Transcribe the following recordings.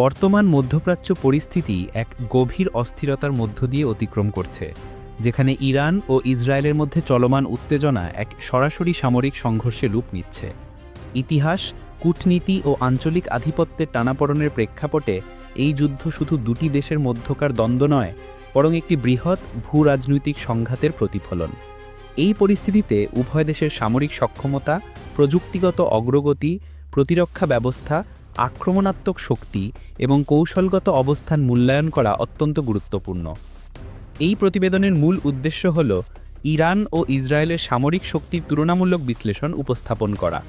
বর্তমান মধ্যপ্রাচ্য পরিস্থিতি এক গভীর অস্থিরতার মধ্য দিয়ে অতিক্রম করছে, যেখানে ইরান ও ইসরায়েলের মধ্যে চলমান উত্তেজনা এক সরাসরি সামরিক সংঘর্ষে রূপ নিচ্ছে। ইতিহাস, কূটনীতি ও আঞ্চলিক আধিপত্যের টানাপড়নের প্রেক্ষাপটে এই যুদ্ধ শুধু দুটি দেশের মধ্যকার দ্বন্দ্ব নয়, বরং একটি বৃহৎ ভূ রাজনৈতিক সংঘাতের প্রতিফলন। এই পরিস্থিতিতে উভয় দেশের সামরিক সক্ষমতা, প্রযুক্তিগত অগ্রগতি, প্রতিরক্ষা ব্যবস্থা আক্রমণাত্মক শক্তি এবং কৌশলগত অবস্থান মূল্যায়ন করা অত্যন্ত গুরুত্বপূর্ণ। এই প্রতিবেদনের মূল উদ্দেশ্য হল ইরান ও ইসরায়েলের সামরিক শক্তির তুলনামূলক বিশ্লেষণ উপস্থাপন করা।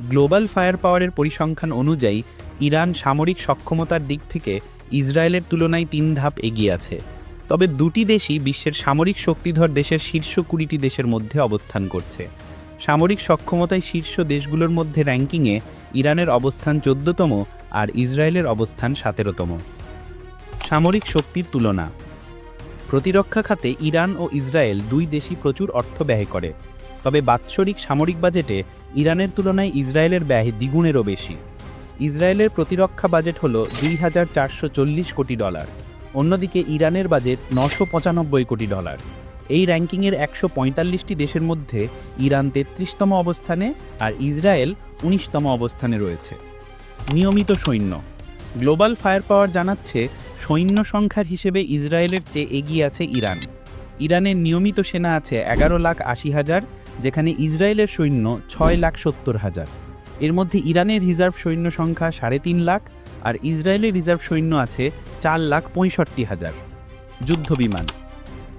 গ্লোবাল ফায়ার পাওয়ারের পরিসংখ্যান অনুযায়ী, ইরান সামরিক সক্ষমতার দিক থেকে ইসরায়েলের তুলনায় তিন ধাপ এগিয়ে আছে। তবে দুটি দেশই বিশ্বের সামরিক শক্তিধর দেশের শীর্ষ কুড়িটি দেশের মধ্যে অবস্থান করছে। সামরিক সক্ষমতায় শীর্ষ দেশগুলোর মধ্যে র্যাঙ্কিংয়ে ইরানের অবস্থান চোদ্দতম আর ইসরায়েলের অবস্থান সতেরোতম। সামরিক শক্তির তুলনা। প্রতিরক্ষা খাতে ইরান ও ইসরায়েল দুই দেশই প্রচুর অর্থ ব্যয় করে, তবে বাৎসরিক সামরিক বাজেটে ইরানের তুলনায় ইসরায়েলের ব্যয় দ্বিগুণেরও বেশি। ইসরায়েলের প্রতিরক্ষা বাজেট হল দুই হাজার চারশো চল্লিশ কোটি ডলার, অন্যদিকে ইরানের বাজেট নশো কোটি ডলার। এই র্যাঙ্কিংয়ের একশো পঁয়তাল্লিশটি দেশের মধ্যে ইরান তেত্রিশতম অবস্থানে আর ইসরায়েল উনিশতম অবস্থানে রয়েছে। নিয়মিত সৈন্য। গ্লোবাল ফায়ার পাওয়ার জানাচ্ছে, সৈন্য সংখ্যার হিসেবে ইসরায়েলের চেয়ে এগিয়ে আছে ইরান। ইরানের নিয়মিত সেনা আছে এগারো লাখ আশি হাজার, যেখানে ইসরায়েলের সৈন্য ছয় লাখ সত্তর হাজার। এর মধ্যে ইরানের রিজার্ভ সৈন্য সংখ্যা সাড়ে তিন লাখ আর ইসরায়েলের রিজার্ভ সৈন্য আছে চার লাখ পঁয়ষট্টি হাজার। যুদ্ধ বিমান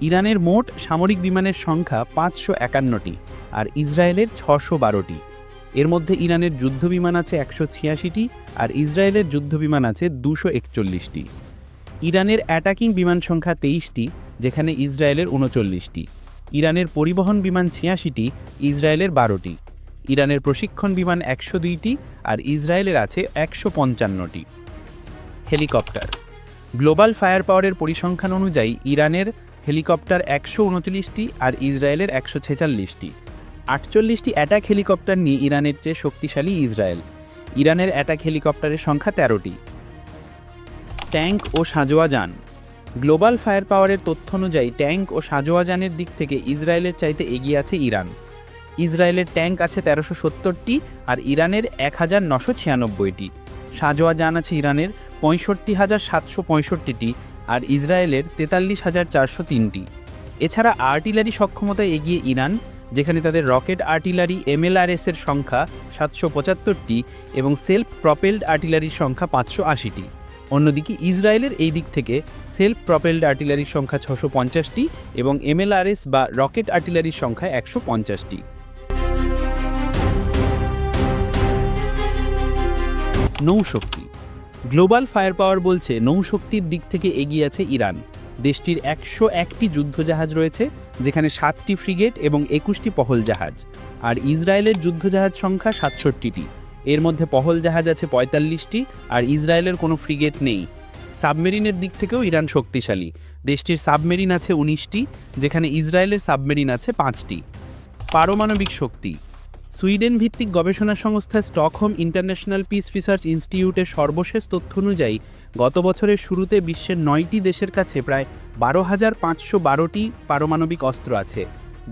ইরানের মোট সামরিক বিমানের সংখ্যা পাঁচশো একান্নটি আর ইসরায়েলের ছশো বারোটি। এর মধ্যে ইরানের যুদ্ধ বিমান আছে একশো ছিয়াশিটি আর ইসরায়েলের যুদ্ধ বিমান আছে দুশো একচল্লিশটি। ইরানের অ্যাটাকিং বিমান সংখ্যা তেইশটি, যেখানে ইসরায়েলের উনচল্লিশটি। ইরানের পরিবহন বিমান ছিয়াশিটি, ইসরায়েলের বারোটি। ইরানের প্রশিক্ষণ বিমান একশো দুইটি আর ইসরায়েলের আছে একশো পঞ্চান্নটি। হেলিকপ্টার। গ্লোবাল ফায়ার পাওয়ারের পরিসংখ্যান অনুযায়ী ইরানের হেলিকপ্টার একশো উনচল্লিশটি আর ইসরায়েলের একশো ছেচল্লিশটি। আটচল্লিশটি অ্যাটাক হেলিকপ্টার নিয়ে ইরানের চেয়ে শক্তিশালী ইসরায়েল। ইরানের অ্যাটাক হেলিকপ্টারের সংখ্যা তেরোটি। ট্যাঙ্ক ও সাজোয়া যান গ্লোবাল ফায়ার পাওয়ারের তথ্য অনুযায়ী ট্যাঙ্ক ও সাজোয়া যানের দিক থেকে ইসরায়েলের চাইতে এগিয়ে আছে ইরান। ইসরায়েলের ট্যাঙ্ক আছে তেরোশো সত্তরটি আর ইরানের এক হাজার নশো ছিয়ানব্বইটি। সাজোয়া যান আছে ইরানের পঁয়ষট্টি হাজার সাতশো পঁয়ষট্টিটি। আর ইসরায়েলের তেতাল্লিশ হাজার চারশো তিনটি। এছাড়া আর্টিলারি সক্ষমতায় এগিয়ে ইরান, যেখানে তাদের রকেট আর্টিলারি এমএলআরএস এর সংখ্যা সাতশো পঁচাত্তরটি এবং সেলফ প্রপেলড আর্টিলারির সংখ্যা পাঁচশো আশিটি। অন্যদিকে ইসরায়েলের এই দিক থেকে সেলফ প্রপেলড আর্টিলারির সংখ্যা ছশো পঞ্চাশটি এবং এমএলআরএস বা রকেট আর্টিলারির সংখ্যা একশো পঞ্চাশটি। নৌশক্তি গ্লোবাল ফায়ার পাওয়ার বলছে নৌশক্তির দিক থেকে এগিয়ে আছে ইরান। দেশটির একশো একটি যুদ্ধজাহাজ রয়েছে, যেখানে সাতটি ফ্রিগেট এবং একুশটি পহল জাহাজ। আর ইসরায়েলের যুদ্ধজাহাজ সংখ্যা সাতষট্টিটি। এর মধ্যে পহল জাহাজ আছে পঁয়তাল্লিশটি আর ইসরায়েলের কোনো ফ্রিগেট নেই। সাবমেরিনের দিক থেকেও ইরান শক্তিশালী। দেশটির সাবমেরিন আছে উনিশটি, যেখানে ইসরায়েলের সাবমেরিন আছে পাঁচটি। পারমাণবিক শক্তি। সুইডেন ভিত্তিক গবেষণা সংস্থা স্টকহোম ইন্টারন্যাশনাল পিস রিসার্চ ইনস্টিটিউটের সর্বশেষ তথ্য অনুযায়ী, গত বছরের শুরুতে বিশ্বের নয়টি দেশের কাছে প্রায় বারো হাজার পাঁচশো বারোটি পারমাণবিক অস্ত্র আছে।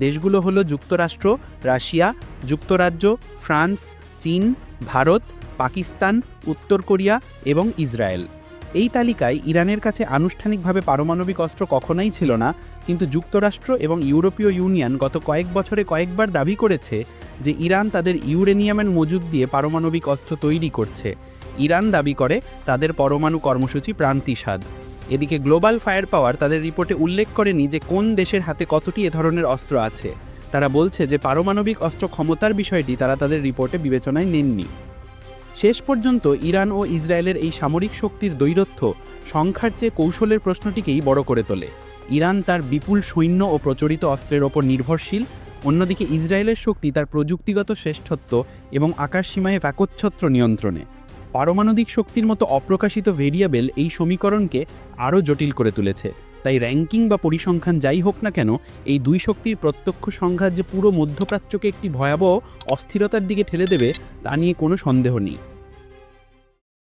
দেশগুলো হলো যুক্তরাষ্ট্র, রাশিয়া, যুক্তরাজ্য, ফ্রান্স, চীন, ভারত, পাকিস্তান, উত্তর কোরিয়া এবং ইসরায়েল। এই তালিকায় ইরানের কাছে আনুষ্ঠানিকভাবে পারমাণবিক অস্ত্র কখনোই ছিল না, কিন্তু যুক্তরাষ্ট্র এবং ইউরোপীয় ইউনিয়ন গত কয়েক বছরে কয়েকবার দাবি করেছে যে ইরান তাদের ইউরেনিয়ামের মজুদ দিয়ে পারমাণবিক অস্ত্র তৈরি করছে। ইরান দাবি করে তাদের পরমাণু কর্মসূচি প্রান্তিসাদ। এদিকে গ্লোবাল ফায়ার পাওয়ার তাদের রিপোর্টে উল্লেখ করেনি যে কোন দেশের হাতে কতটি এ ধরনের অস্ত্র আছে। তারা বলছে যে পারমাণবিক অস্ত্র ক্ষমতার বিষয়টি তারা তাদের রিপোর্টে বিবেচনায় নেননি। শেষ পর্যন্ত ইরান ও ইসরায়েলের এই সামরিক শক্তির দৈরথ্য সংখ্যার চেয়ে কৌশলের প্রশ্নটিকেই বড় করে তোলে। ইরান তার বিপুল সৈন্য ও প্রচলিত অস্ত্রের ওপর নির্ভরশীল, অন্যদিকে ইসরায়েলের শক্তি তার প্রযুক্তিগত শ্রেষ্ঠত্ব এবং আকাশসীমায় একচ্ছত্র নিয়ন্ত্রণে। পারমাণবিক শক্তির মতো অপ্রকাশিত ভেরিয়েবল এই সমীকরণকে আরও জটিল করে তুলেছে। তাই র্যাঙ্কিং বা পরিসংখ্যান যাই হোক না কেন, এই দুই শক্তির প্রত্যক্ষ সংঘাত যে পুরো মধ্যপ্রাচ্যকে একটি ভয়াবহ অস্থিরতার দিকে ঠেলে দেবে, তা নিয়ে কোনো সন্দেহ নেই।